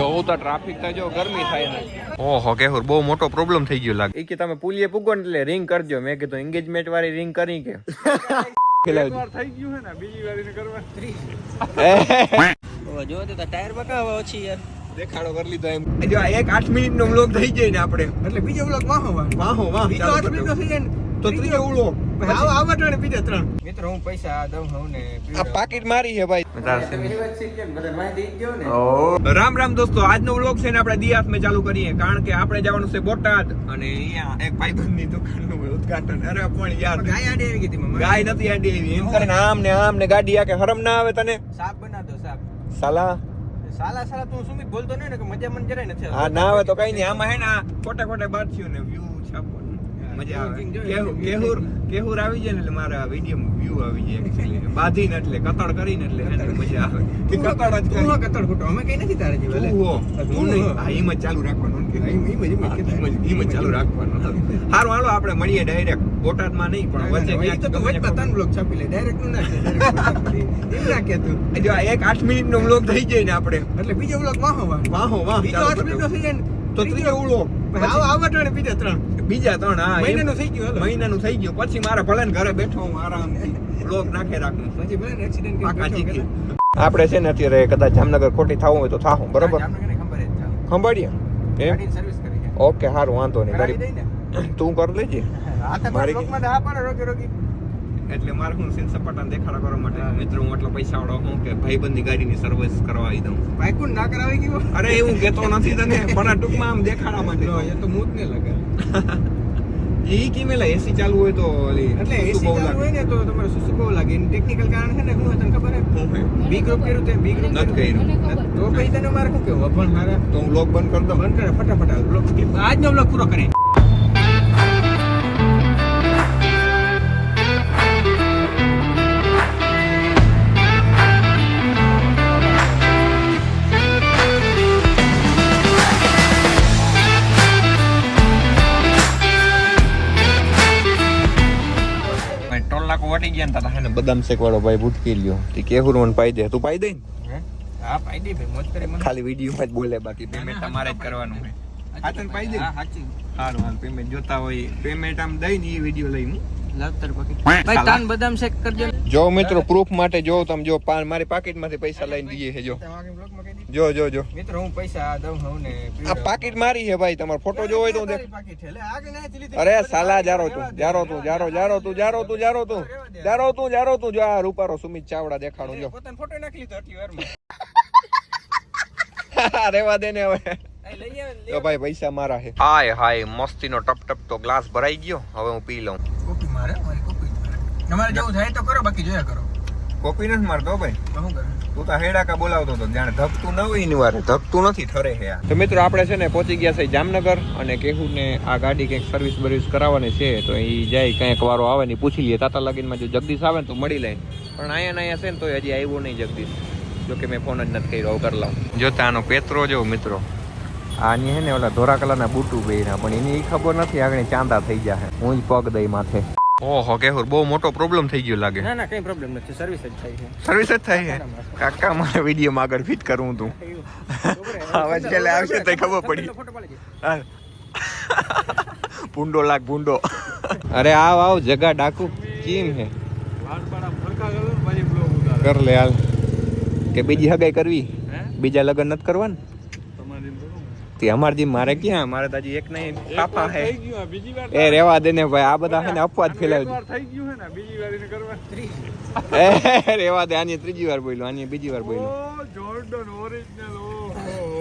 જોવું તો ટ્રાફિક તો જો ગરમી થાય ને. ઓહો કેહુર બહુ મોટો પ્રોબ્લેમ થઈ ગયો લાગે. એ કે તમે પુલીએ પૂગો ને એટલે રિંગ કરજો. મેં કીધું એન્ગેજમેન્ટ વાળી રિંગ કરી કે. થઈ ગયું હે ને બીજી વાર એને કરવા. જો તો ટાયર બકાવા ઓછી યાર. દેખાડો કરી લીધો એમ. જો આ એક આઠ મિનિટ નો બ્લોગ થઈ જાય ને આપણે. એટલે બીજો બ્લોગ વાહો વાહ. વાહો વાહ બીજો આઠ મિનિટ નો થઈ જાય ને. તો ત્રીજો ઉડો આવ આવ અટાણે બીજા ત્રણ. મિત્રો હું પૈસા દઉં હું ને આ પાકીટ મારી છે ભાઈ. રામ રામ દોસ્તો આજનો વ્લોગ છે ને આપણે દિયાસ મેં ચાલુ કરીએ કારણ કે આપણે જવાનું છે બોટાદ. અને અહીંયા એક ભાઈબંધની દુકાનનું ઉદઘાટન. અરે પણ યાર. ગાય આડી આવી ગઈ હતી ગાય નથી આડી આવી. એમ કરીને આમ ને આમ ને ગાડી આ કે હરમ ના આવે તને. સાપ બના દો સાપ. સાલા. સાલા સાલા તું સુમિત બોલતો નહીં ને કે મજા મન જરાય નથી આ ના આવે તો કઈ નહીં. આમાં હે ને આ ખોટા ખોટા બાદ થયું ને વ્યૂ છાપવાનું. મજા આવે. કેહુર કેહુર કેહુર આવી જાય ને એટલે મારા વીડિયો વ્યૂ આવી જાય actually. બાંધીને એટલે કતળ કરીને એટલે એને મજા આવે. કે કતળ જ કરી કતળ ખોટો અમે કઈ નથી તારે જીવે હો. નહીં. આ હિંમત ચાલુ રાખવાનું કે એમ- એમ જ- એમ જ હા, કહેતા. એમ જ- એમ જ ચાલુ રાખવાનું. સારું હાલો આપણે મળીએ ડાયરેક્ટ બોટાદમાં નહીં પણ વચ્ચે ક્યાંક તો વચ્ચે વચમાં બ્લોક છાપી લે. ડાયરેક્ટનું ના એમ ના કે તું જો આ એક આઠ મિનિટ નો વ્લોગ થઈ જાય ને આપણે. એટલે બીજો બ્લોક વાહો વાહ. વાહો વાહ બીજો ચાલુ આઠ મિનિટ નો થઈ જાય તો ત્રીજો ઉડો. આવો આવો ત્રણ બીજા ત્રણ. બીજા ત્રણ હા. મહિનાનું થઈ ગયું મહિનાનું થઈ ગયું. પછી મારે ભલે ઘરે બેઠો હું આરામથી. બ્લોક નાખે રાખું. પછી ભલે એક્સિડન્ટ પાકા ચીકી આપણે છે ને અત્યારે કદાચ જામનગર ખોટી થવું હોય તો થાવું બરોબર? ખંભાળીએ. છે. ઓકે સારું વાંધો નહીં. ને. તું કરી લેજે. મારી- હા એટલે મારે હું સીન સપાટા દેખાડા કરવા માટે મિત્રો હું એટલો પૈસા વાળો હું કે ભાઈબંધની ગાડીની સર્વિસ કરાવી દઉં. બાઈકું ના કરાવી ગયું અરે એવું કેતો નથી તને. પણ ટૂંકમાં આમ દેખાડા માટે. એ તો મૂત ને લગે ઈ કિમેલા એસી ચાલુ હોય તો એટલે એસી બહુ ચાલુ લાગે? હોય ને તો તમારે સુસુ બહુ લાગે? એનું ટેકનિકલ કારણ છે ને શું તને ખબર હે બી ગ્રુપ કર્યું તે બી ગ્રુપ નથી કર્યું. તો પછી તને મારે શું કેવું પણ મારે તો હું લોક બંધ કરી દઉં. બંધ કરે ફટાફટ આજનો બ્લોક પૂરો કરી બદામ શેક વાળો ભાઈ ભૂટકી લ્યો. તે કેહુર મને પાઈ દે. તું પાઈ દે ને? હા? પાઈ દે ભાઈ મોજ કરે મને. ખાલી વીડિયો માં જ બોલે બાકી પેમેન્ટ તમારે જ કરવાનું છે હા તને પાઈ દે? હા સાચી સારું હાલ પેમેન્ટ જોતા હોય. પેમેન્ટ આમ દઈ ને એ વીડિયો લઈને. લાવતર પાકી ભાઈ તાન બદામ શેક કરજો જો મિત્રો પ્રૂફ માટે જો તમે જો પાન મારી પાકીટમાંથી પૈસા લઈને દઈએ છે જો. જો જો જો. મિત્રો હું પૈસા દઉં હું ને આ પાકીટ મારી છે ભાઈ તમારો ફોટો જોવો હોય તો હું દેખ અરે સાલા જારો તું જારો તું જારો જારો તું જારો તું જારો તું. જારો તું જારો તું જો આ રૂપારો સુમિત ચાવડા દેખાડો જો. પોતાનો ફોટો નાખી લીધો અઠી વારમાં. રેવા દે ને હવે. એ લઈ આવે તો ભાઈ પૈસા મારા છે. હાય હાય મસ્તીનો ટપ ટપ તો ગ્લાસ ભરાઈ ગયો. હવે હું પી લઉં કોપી મારે મારી કોપી મારે તમારે જેવું થાય તો કરો બાકી જોયા કરો. કોપી નથી મારતો ભાઈ. તો શું કરે? તું તો હેડાકા બોલાવતો હતો જાણે ધકતું ન હોય એની વારે. નથી ઠરે હે આ. તો મિત્રો આપણે છે ને પહોંચી ગયા છે જામનગર અને કેહું ને આ ગાડી કંઈક સર્વિસ બર્વિસ કરાવવાની છે તો એ જાય કંઈક વારો આવે ને પૂછી લઈએ તાતા લગીનમાં જો જગદીશ આવે ને તો મળી લે. પણ અહીંયા ને અહીંયા છે ને તો હજી આવ્યો નહીં જગદીશ. જો કે મેં ફોન જ નથી કર્યો કરી લઉં. જોતા આનો પેત્રો જો મિત્રો. આની હે ને ઓલા ધોરા કલરના બુટુ પહેર્યા પણ એની ખબર નથી આગળ ચાંદા થઈ જાય હું જ પગ દઈ માથે. ઓહો કેહુર બહુ મોટો પ્રોબ્લેમ થઈ ગયો લાગે. ના ના કઈ પ્રોબ્લેમ નથી. સર્વિસ જ થાય છે. સર્વિસ જ થાય છે? કાકા મારે વિડીયોમાં આગળ ફિટ કરવું તું. હવે છેલ્લે આવશે તો ખબર પડી. પુંડો. ભૂંડો લાગ ભૂંડો. અરે આવ આવ જગા ડાકુ. કેમ હે? કર લે હાલ. કે બીજી હગાઈ કરવી? બીજા લગ્ન નથી કરવા ને તે અમાર જી મારે ક્યાં? મારે તાજી એક નહીં પાપા હે. એ રેવા દે ને ભાઈ આ બધા હે ને અપવાદ ફેલાવી એ રેવા દે આની ત્રીજી વાર બોલ્યો આની બીજી વાર બોલ્યો.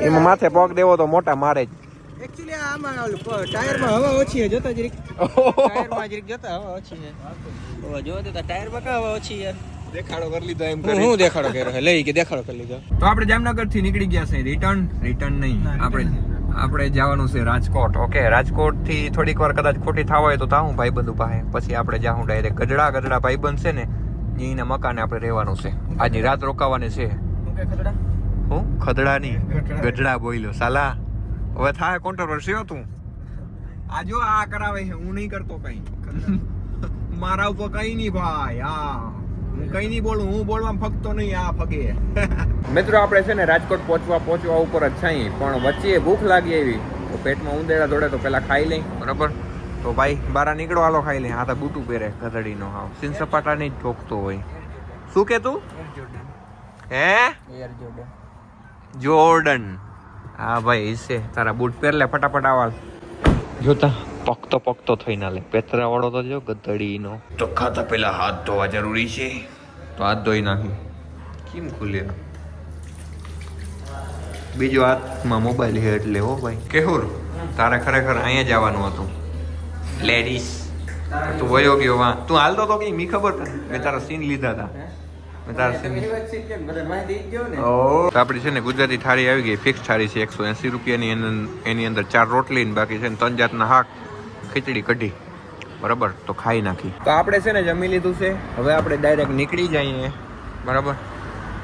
એમાં માથે પગ દેવો તો મોટા મારે જ. એકચ્યુઅલી આમાં ઓલું ટાયરમાં હવા ઓછી છે જોતા જરીક ટાયરમાં જરીક જોતા હવા ઓછી છે હવે જો તો ટાયર હવા ઓછી યાર દેખાડો કરી લીધો એમ હું હું દેખાડો કર્યો હે લઈ કે દેખાડો કરી લીધો? તો આપણે જામનગરથી નીકળી ગયા છે. રિટર્ન રિટર્ન નહીં. આપણે આપણે જવાનું છે રાજકોટ. ઓકે રાજકોટથી થોડીક વાર કદાચ ખોટી થવા હોય તો તાહું ભાઈબંધ પાસે પછી આપણે જાહું ડાયરેક્ટ ગઢડા ગઢડા ભાઈબંધ છે ને એના મકાને આપણે રહેવાનું છે. આજની રાત રોકાવાની છે. હું હું? ખદડા નહીં ગઢડા. બોલ્યો. સાલા હવે થાય કોન્ટ્રોવર્સી તું? આ જો આ કરાવે છે. હું નહીં કરતો કઈ. મારા ઉપર કઈ નહીં ભાઈ. આ હું કઈ નહીં બોલું હું બોલવા ફગતો નહીં આ ફગે. મિત્રો આપણે છે ને રાજકોટ પહોંચવા પહોંચવા ઉપર જ છાઈ પણ વચ્ચે ભૂખ લાગી એવી. તો પેટમાં ઉંદેડા દોડે તો પેલા ખાઈ લઈ. બરાબર? તો ભાઈ બારા નીકળો હાલો ખાઈ લે આ તો બૂટું પહેરે ગધડીનો હાવ. સીન સપાટા નહીં જ ઠોકતો હોય. શું કે તું? હે? જોર્ડન હા ભાઈ છે. તારા બૂટ પહેરલે ફટાફટ આવાલ. જોતા. પકતો પકતો થઈ ના લે પેતરા વાળો તો જો ગધડીનો. તો ખાતા પેલા હાથ ધોવા જરૂરી છે? તો હાથ ધોઈ નાખી. કેમ ખુલે બીજો હાથમાં મોબાઈલ છે એટલે હો ભાઈ. કેહુર તારે ખરેખર અહીંયા જ આવવાનું હતું. લેડીઝ તું વયો ગયો વા. તું હાલતો તો કઈ મી ખબર મેં તારા સીન લીધા હતા મેં તારા સીન આપણી છે ને ગુજરાતી થાળી આવી ગઈ. ફિક્સ થાળી છે એકસો એંસી રૂપિયાની એની એની અંદર ચાર રોટલી ને બાકી છે ને ત્રણ જાતના શાક ખીચડી કઢી. બરાબર? તો ખાઈ નાખી. તો આપણે છે ને જમી લીધું છે. હવે આપણે ડાયરેક્ટ નીકળી જઈએ. બરાબર?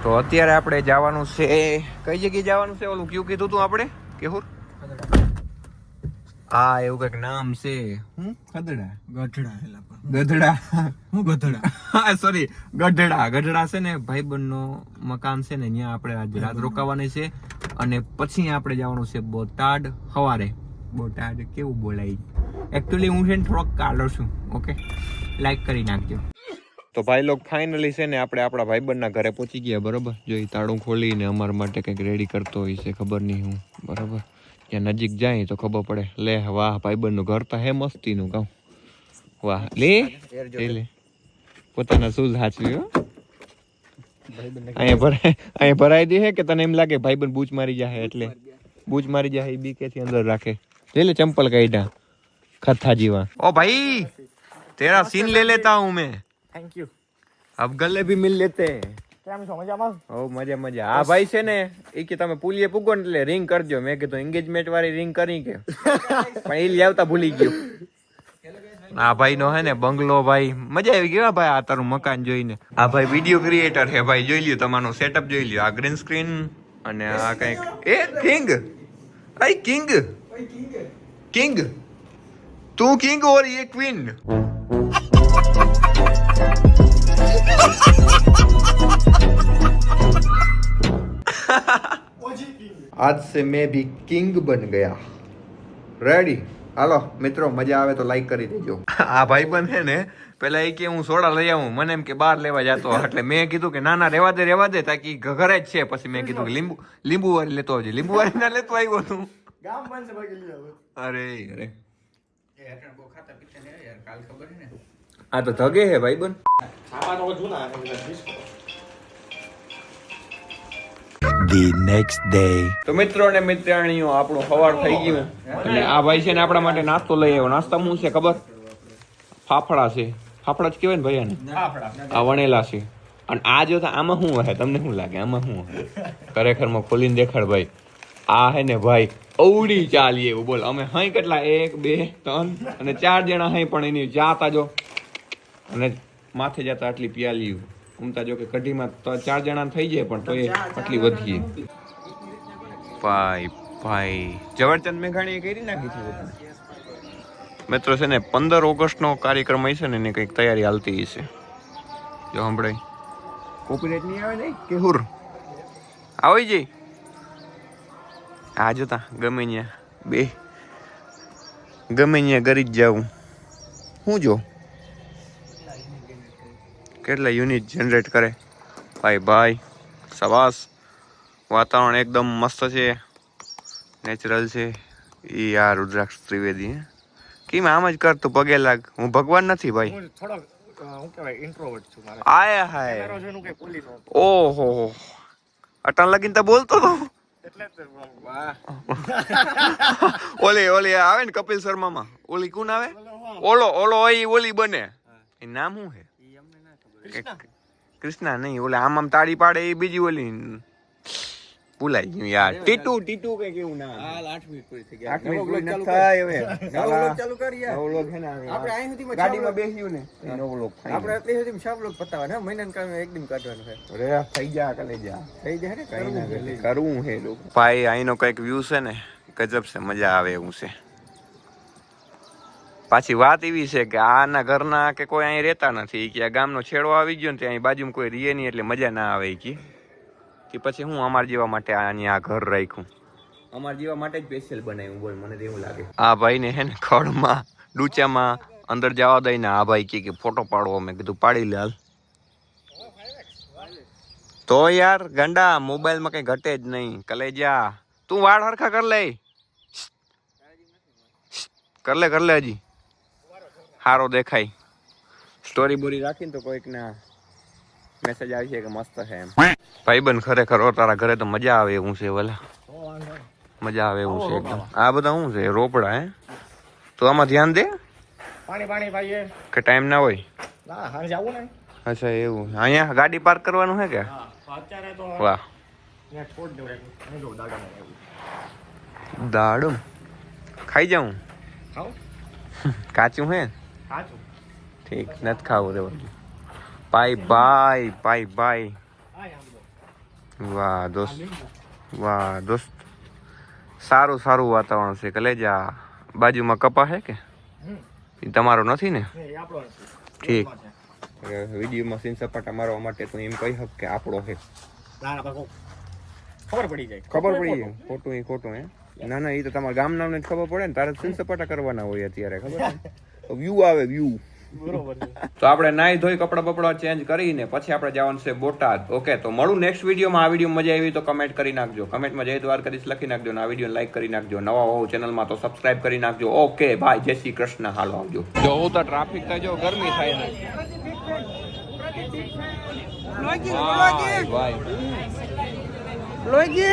તો અત્યારે આપણે જવાનું છે કઈ જગ્યાએ જવાનું છે? ઓલું કયું કીધું તું આપણે? કેહુર? હા એવું કંઈક નામ છે. હું? ગધડા. ગઢડા હેલા ગધડા. હું ગધડા? હા સોરી ગઢડા ગઢડા છે ને ભાઈબંધનો મકાન છે ને ત્યાં આપણે આજે રાત રોકાવાની છે. અને પછી આપણે જવાનું છે બોટાડ સવારે બોટાડ કેવું બોલાય? એકચ્યુઅલી હું છે ને થોડોક કાળો છું ઓકે લાઈક કરી નાખજો. તો ભાઈ લોક ફાઇનલી છે ને આપણે આપણા ભાઈબંધના ઘરે પહોંચી ગયા બરોબર? જો એ તાળું ખોલીને અમારા માટે કંઈક રેડી કરતો હોય છે ખબર નહીં હું બરાબર? ત્યાં નજીક જાય તો ખબર પડે. લે વાહ ભાઈબંધનું ઘર તો હે મસ્તીનું કહું. વાહ લે એ લે પોતાના શૂઝ હાચવી હો. અહીંયા ભરાય અહીંયા ભરાઈ દે હે કે તને એમ લાગે ભાઈબંધ બૂચ મારી જાય એટલે? બૂચ મારી જાય એ બી કેથી અંદર રાખે. લે લે ચંપલ કાઢ્યા. ખથા જીવા ઓ ભાઈ તેરા સીન ले लेता हूं मैं થેન્ક યુ अब गले भी मिल लेते हैं કેમ છો મજામાં ઓ મજા મજા આ ભાઈ છે ને એ કે તમે પુલીએ પૂગો ને એટલે રિંગ કરજો મેં કીધું એંગેજમેન્ટ વાળી રિંગ કરી કે પણ એ લાવતા ભૂલી ગયો આ ભાઈ નો હે ને બંગલો ભાઈ મજા આવી ગઈ હો ભાઈ આ તારું મકાન જોઈને આ ભાઈ વિડીયો ક્રિએટર હે ભાઈ જોઈ લ્યો તમારું સેટઅપ જોઈ લ્યો આ ગ્રીન સ્ક્રીન અને આ કઈક એ કિંગ આઈ કિંગ કિંગ તું કિંગ ઓર ये क्वीन आज से मैं भी किंग बन गया રેડી હાલો મિત્રો મજા આવે તો લાઈક કરી દેજો આ ભાઈ બંધ છે ને પેલા એ કે હું સોડા લઈ આવું મને એમ કે બહાર લેવા જતો એટલે મેં કીધું કે ના ના રેવા દે રેવા દે તાકી ઘરે જ છે પછી મેં કીધું કે લીંબુ લીંબુ વાળી લેતો આવજે લીંબુ વાળી ના લેતો આવ્યો તું ગામ બનશે બાકી લઈ આવો અરે અરે આ તો ધગે હે ભાઈ બન. આમાં તો જૂના the next day. તો મિત્રો ને મિત્રાણીઓ આપણું સવાર થઈ ગયું. અને આ ભાઈ છે ને આપણા માટે નાસ્તો લઈ આવ્યો. નાસ્તા શું છે ખબર? ફાફડા છે. ફાફડા જ કહેવાય ને ભાઈ આને? આ વણેલા છે. અને આ જો આમાં શું હે તમને શું લાગે? આમાં શું હે ખરેખરમાં ખોલીને દેખાડ ભાઈ. આ હે ને ભાઈ અવડી ચાલીએ એવું બોલ. અમે હાઈ કેટલા? એક બે ત્રણ અને ચાર જણા હાઈ પણ એની જાતા જો. અને માથે જતા આટલી પિયાલી ઉમતા જો કે કઢીમાં ચાર જણા થઈ જાય પણ તો એ આટલી વધીએ. ભાઈ ભાઈ. ઝવેરચંદ મેઘાણીએ કરી નાખી છે મિત્રો છે ને પંદર ઓગસ્ટનો કાર્યક્રમ હશે ને એની કંઈક તૈયારી હાલતી હશે. જો સંભળાય. કોપીરાઇટ નહીં આવે ને? કે હુર આવી જઈ આ જોતા ગમે ત્યાં બે. ગમે ત્યાં કરી જ જાવું હું જો? કેટલા યુનિટ જનરેટ કરે? ભાઈ ભાઈ સવાસ. વાતાવરણ એકદમ મસ્ત છે. નેચરલ છે. એ આ રુદ્રાક્ષ ત્રિવેદી કેમ આમ જ કરતું પગે લાગ? હું ભગવાન નથી ભાઈ. આયા હાય. ઓહો. અટાણ લગીને તો બોલતો તો એટલે જ વાહ ઓલી ઓલી આવે ને કપિલ શર્મા માં ઓલી કોણ આવે? ઓલો ઓલો હોય ઓલી બને. એ નામ શું કે- કૃષ્ણા નહીં ઓલે આમ આમ તાળી પાડે એ બીજી ઓલી. ભૂલાઈ ગયું યાર. ટીટુ ટીટુ કઈ કેવું નામ. હાલ 8 મિનિટ પૂરી થઈ આઠ ગયા મિનિટ પૂરી થાય હવે. નવો vlog ચાલુ કરી યાર. નવો vlog છે ને આપણે અહીં સુધી ગાડીમાં બેસ્યું ને. નવો થાય. આપણે અત્યાર સુધી સબ લોક પતાવવાના મહિનાનું કામ એકદમ કાઢવાનું છે અરે થઈ જા કલે જા. થઈ જા ને? કઈ ના કરવું કરે. હે લોકો. ભાઈ અહીંનો કંઈક વ્યૂ છે ને ગજબ છે મજા આવે એવું છે. પાછી વાત એવી છે કે આના ઘરના કે કોઈ અહીં રહેતા નથી. કે આ ગામનો છેડો આવી ગયો ને ત્યાં અહીં બાજુમાં કોઈ રીએ નહીં એટલે મજા ના આવે કે. કે પછી હું અમાર જેવા માટે આની અહીંયા આ ઘર રાખ્યું. અમાર જેવા માટે જ સ્પેશિયલ બનાવ્યું બોલ મને એવું લાગે. આ ભાઈને હે ને ખડમાં ડૂચામાં અંદર જવા દઈને આ ભાઈ કે કે ફોટો પાડવો મેં કીધું પાડી લે હાલ. તો યાર ગંડા મોબાઈલમાં કઈ ઘટે જ નહીં. કલેજા તું વાળ હરખા કર લે. કર લે કર લે હજી. સારો દેખાય. સ્ટોરી બોરી રાખીને તો કોઈક ના મેસેજ આવી છે કે મસ્ત છે એમ. ભાઈબંધ ખરેખર તારા ઘરે તો મજા આવે એવું છે ભલા. મજા આવે એવું છે એકદમ. આ બધા શું છે? રોપડા હે? તો આમાં ધ્યાન દે? પાણી પાણી ભાઈ કે ટાઈમ ના હોય? ના હારે જાવું ને. અચ્છા એવું. અહીંયા ગાડી પાર્ક કરવાનું છે કે? અત્યારે તો વાહ. હું દાડમ ખાઈ જાઉં? ખાવ કાચું હે? કાચું ઠીક નથી ખાવું રેવાનું પાઈ બાય પાઈ જો વાહ દોસ્ત. વાહ દોસ્ત. સારું સારું વાતાવરણ છે. કલેજા બાજુમાં કપા હે કે? એ તમારો નથી ને? ઠીક. વિડીયોમાં સીન સપાટા મારવા માટે તું એમ કહી શક કે આપણો હે. ખબર પડી જાય. ખબર પડી જાય. ખોટું એ ખોટું હે. ના ના એ તો તમારા ગામ નામને જ ખબર પડે ને. તારે સીન સપાટા કરવાના હોય અત્યારે ખબર વ્યૂ આવે વ્યૂ બરોબર તો આપણે નાઈ ધોઈ કપડા બપડા ચેન્જ કરીને પછી આપણે જવાનું છે બોટાદ. ઓકે તો મળું નેક્સ્ટ વિડીયોમાં આ વીડિયો મજા આવી તો કમેન્ટ કરી નાખજો. કમેન્ટમાં જય દ્વાર કરીશ લખી નાખજો આ વીડિયો લાઈક કરી નાખજો. નવા હોવ ચેનલમાં તો સબસ્ક્રાઇબ કરી નાખજો. ઓકે ભાઈ જય શ્રી કૃષ્ણ. હાલો આવજો. જો હું તો ટ્રાફિક થાય જો ગરમી થાય ને. લોગી ભાઈ ભાઈ લોગી